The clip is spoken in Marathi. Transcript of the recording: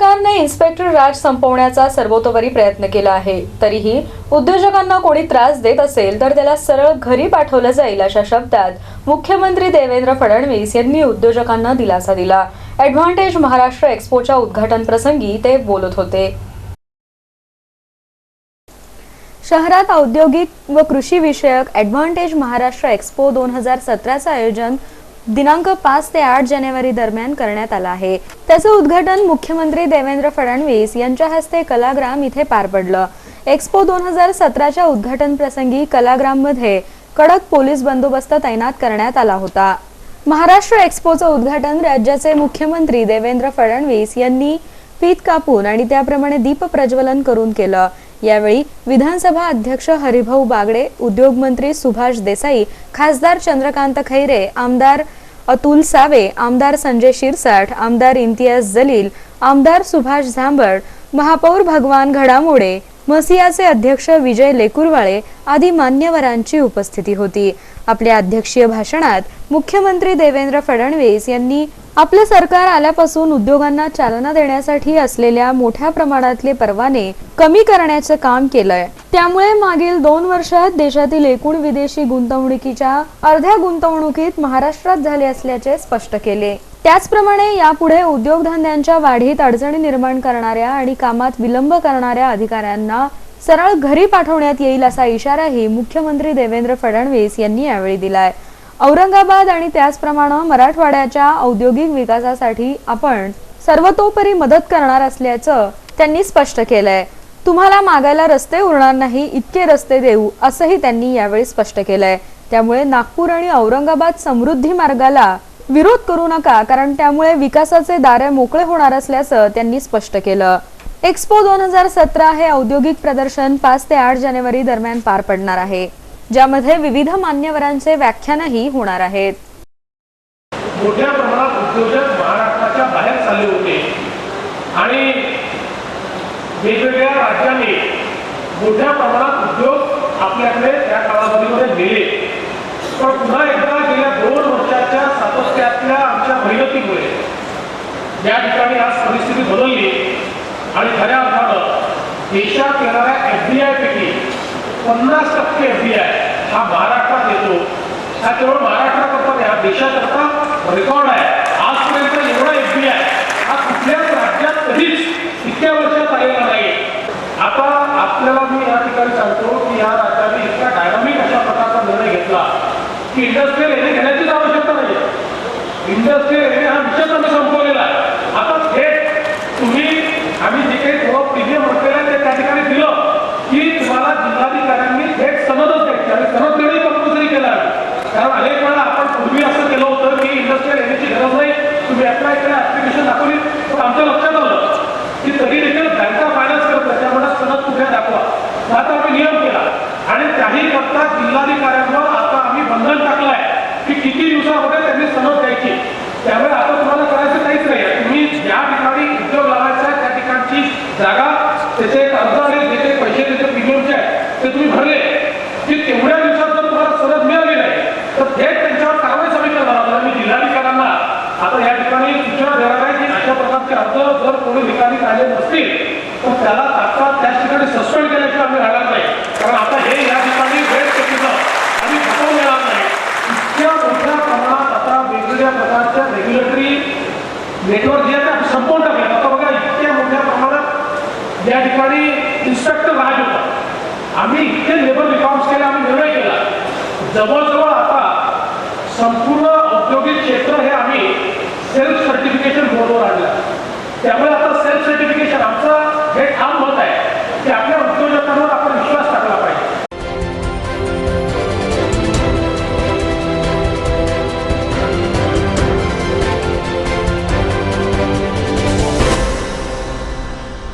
सरकारने इन्स्पेक्टर राज संपवण्याचा सर्वतोपरी प्रयत्न केला आहे. तरीही उद्योजकांना कोणी त्रास देत असेल तर त्याला सरळ घरी पाठवलं जाईल अशा शब्दात मुख्यमंत्री देवेंद्र फडणवीस यांनी उद्योजकांना दिलासा दिला. ॲडव्हान्टेज महाराष्ट्र एक्स्पोच्या उद्घाटन प्रसंगी ते बोलत होते. शहरात औद्योगिक व कृषी विषयक ॲडव्हान्टेज महाराष्ट्र एक्स्पो दोन हजार सतराचं आयोजन दिनांक पाच ते आठ जानेवारी दरम्यान करण्यात आला आहे. त्याचं उद्घाटन मुख्यमंत्री देवेंद्र फडणवीस यांच्या हस्ते कलाग्राम इथे पार पडलं. एक्स्पो दोन हजार सतराच्या उद्घाटन प्रसंगी कलाग्राममध्ये कडक पोलीस बंदोबस्त तैनात करण्यात आला होता. महाराष्ट्र एक्स्पोचं उद्घाटन राज्याचे मुख्यमंत्री देवेंद्र फडणवीस यांनी फीत कापून आणि त्याप्रमाणे दीप प्रज्वलन करून केलं. यावेळी विधानसभा अध्यक्ष हरिभाऊ बागडे उद्योग मंत्री सुभाष देसाई खासदार चंद्रकांत खैरे आमदार अतुल सावे आमदार संजय शिरसाठ आमदार इम्तियाज जलील आमदार सुभाष झांबड महापौर भगवान घडामोडे मसियाचे अध्यक्ष विजय लेकुरवाळे आदी मान्यवरांची उपस्थिती होती. आपल्या अध्यक्षीय भाषणात मुख्यमंत्री देवेंद्र फडणवीस यांनी आपलं सरकार आल्यापासून उद्योगांना चालना देण्यासाठी असलेल्या मोठ्या प्रमाणातले परवाने कमी करण्याचं काम केलंय. त्यामुळे मागील दोन वर्षात देशातील एकूण विदेशी गुंतवणुकीच्या अर्ध्या गुंतवणुकीत महाराष्ट्रात झाले असल्याचे स्पष्ट केले. त्याचप्रमाणे यापुढे उद्योगधंद्यांच्या वाढीत अडचणी निर्माण करणाऱ्या आणि कामात विलंब करणाऱ्या अधिकाऱ्यांना सरळ घरी पाठवण्यात येईल असा इशाराही मुख्यमंत्री देवेंद्र फडणवीस यांनी यावेळी दिलाय. औरंगाबाद आणि त्याचप्रमाणे मराठवाड्याच्या औद्योगिक विकासासाठी आपण सर्वतोपरी मदत करणार असल्याचं त्यांनी स्पष्ट केलंय. तुम्हाला मागायला रस्ते उरणार नाही इतके रस्ते देऊ असंही त्यांनी यावेळी स्पष्ट केलंय. त्यामुळे नागपूर आणि औरंगाबाद समृद्धी मार्गाला विरोध करू नका कारण त्यामुळे विकासाचे दारे मोकळे होणार असल्याचं त्यांनी स्पष्ट केलं. एक्स्पो दोन हजार सतरा हे औद्योगिक प्रदर्शन पाच ते आठ जानेवारी दरम्यान पार पडणार आहे. ज्यामध्ये विविध मान्यवरांचे व्याख्यानही होणार आहेत. मोठ्या प्रमाणात उद्योजक महाराष्ट्राच्या बाहेर चालले होते. आणि वेगवेगळ्या राज्यांनी मोठ्या प्रमाणात उद्योग आपल्याकडे त्या कालावधीमध्ये नेले. पण पुन्हा एकदा गेल्या दोन वर्षाच्या सातत्यातल्या आमच्या मेहनतीमुळे या ठिकाणी आज परिस्थिती बदलली. आणि खऱ्या अर्थानं देशात येणाऱ्या एफ डी पैकी पन्नास टक्के एफ डी आय हा महाराष्ट्रात येतो. हा केवळ महाराष्ट्राकरता नाही हा देशाकरता रेकॉर्ड आहे. आजपर्यंत एवढा एफ बी आय हा कुठल्याच राज्यात कधीच इतक्या वर्षात आलेला नाही. आता आपल्याला मी या ठिकाणी सांगतो की या राज्याने इतका डायनामिक अशा प्रकारचा निर्णय घेतला की इंडस्ट्रियल एरिया घेण्याचीच आवश्यकता नाही इंडस्ट्रियल एरिया हा विषय संपवलेला आहे. आता थेट तुम्ही आम्ही जे काही थोडं प्रीमियम म्हटलेलं आहे ते त्या ठिकाणी दिलं की तुम्हाला जिल्हाधिकाऱ्यांनी थेट सनदच द्यायची आणि सनद देणंही कंपल्सरी केलं आहे कारण अनेक वेळा आपण पूर्वी असं केलं होतं की इंडस्ट्रियल एरियाची गरज नाही तुम्ही अप्लाय केलं ऍप्लिकेशन दाखवली पण आमच्या लक्षात आलं की तरी देखील बँका फायनान्स करतात त्यामुळे सनद कुठे दाखवा तर आता आम्ही नियम केला आणि त्याही करता जिल्हाधिकाऱ्यांवर आता आम्ही बंधन टाकलं आहे की किती दिवसामध्ये त्यांनी सनद द्यायची त्यामुळे आता तुम्हाला करायचं काहीच नाही आहे तुम्ही ज्या ठिकाणी उद्योग लावायचा आहे त्या ठिकाणची जागा त्याचे एक अर्ज आणि जे काही पैसे त्याचे प्रीमियमचे आहेत ते तुम्ही भरले की तेवढ्या दिवसात जर तुम्हाला सनद मिळाली नाही तर थेट त्यांच्यावर कारवाई समिती करणार आहोत मी जिल्हाधिकाऱ्यांना आता या ठिकाणी सूचना देणार आहे की अशा प्रकारचे अर्ज जर कोणी ठिकाणी काढले नसतील तर त्याला तात्काळ त्याच ठिकाणी सस्पेंड केल्याशिवाय आम्ही राहणार नाही. कारण आता हे या ठिकाणी वेळ चुकीचं आणि खपवून येणार नाही. इतक्या मोठ्या प्रमाणात आता वेगवेगळ्या प्रकारच्या रेग्युलेटरी नेटवर्क जे आहे ते संपवून टाकले. आता बघा इतक्या मोठ्या प्रमाणात या ठिकाणी इन्स्पेक्टर राज होता आम्ही इतके लेबर रिफॉर्म्स केले आम्ही निर्णय केला. जवळजवळ आता संपूर्ण औद्योगिक क्षेत्र हे आम्ही सेल्फ सर्टिफिकेशन बोर्डवर आणलं. त्यामुळे